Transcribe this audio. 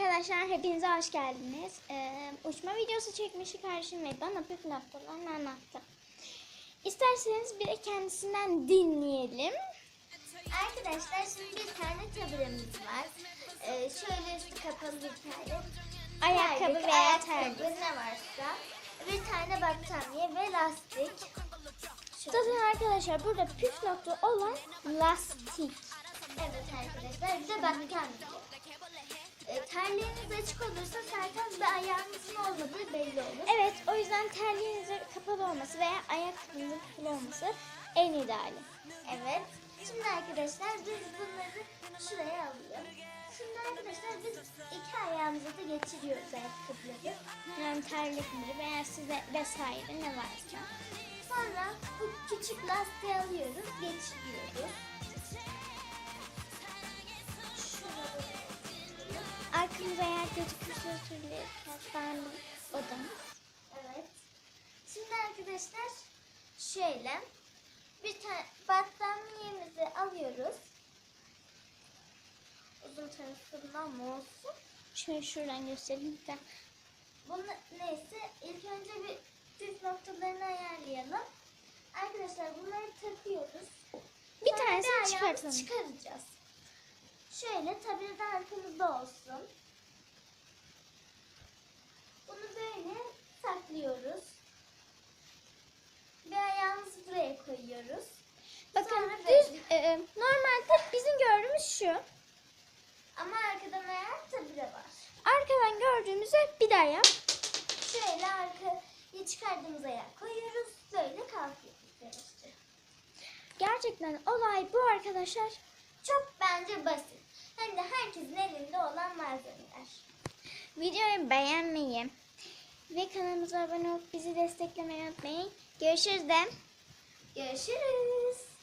arkadaşlar hepinize hoş geldiniz. Ee, uçma videosu çekmişti kardeşim ve bana püf noktalarını anlattı. İsterseniz bir de kendisinden dinleyelim. Arkadaşlar şimdi bir tane taburemiz var. Ee, şöyle üstü kapalı bir tane. Ayakkabı terlik, veya terlik. ne varsa. Bir tane battaniye ve lastik. Şöyle. Zaten arkadaşlar burada püf nokta olan lastik. Evet arkadaşlar bir de battaniye. Terliğiniz açık olursa zaten bir ayağınızın olmadığı belli olur. Evet o yüzden terliğinizin kapalı olması veya ayakkabınızın kapalı olması en ideali. Evet. Şimdi arkadaşlar biz bunları şuraya alıyoruz. Şimdi arkadaşlar biz iki ayağımıza da geçiriyoruz ayakkabıları. Yani terlikleri veya size vesaire ne varsa. Sonra bu küçük lastiği alıyoruz, geçiriyoruz. Özür dilerim. Ben odamız. Evet. Şimdi arkadaşlar şöyle bir tane battaniyemizi alıyoruz. Uzun tarafından mı olsun? Şöyle şuradan göstereyim de. Bunu neyse ilk önce bir püf noktalarını ayarlayalım. Arkadaşlar bunları takıyoruz. Bir Sonra tanesini çıkartalım. çıkaracağız. Şöyle tabii de arkamızda olsun. Bunu böyle saklıyoruz. Bir ayağımızı buraya koyuyoruz. Bakın Sonra düz böyle. e, normalde bizim gördüğümüz şu. Ama arkadan ayak tabii de var. Arkadan gördüğümüzde bir daha yap. Şöyle arkaya çıkardığımız ayağı koyuyoruz. Böyle kalkıyoruz. Gerçekten olay bu arkadaşlar. Çok bence basit. Hem de herkesin elinde olan malzemeler. Videoyu beğenmeyi ve kanalımıza abone olup bizi desteklemeyi unutmayın. Görüşürüz de. Görüşürüz.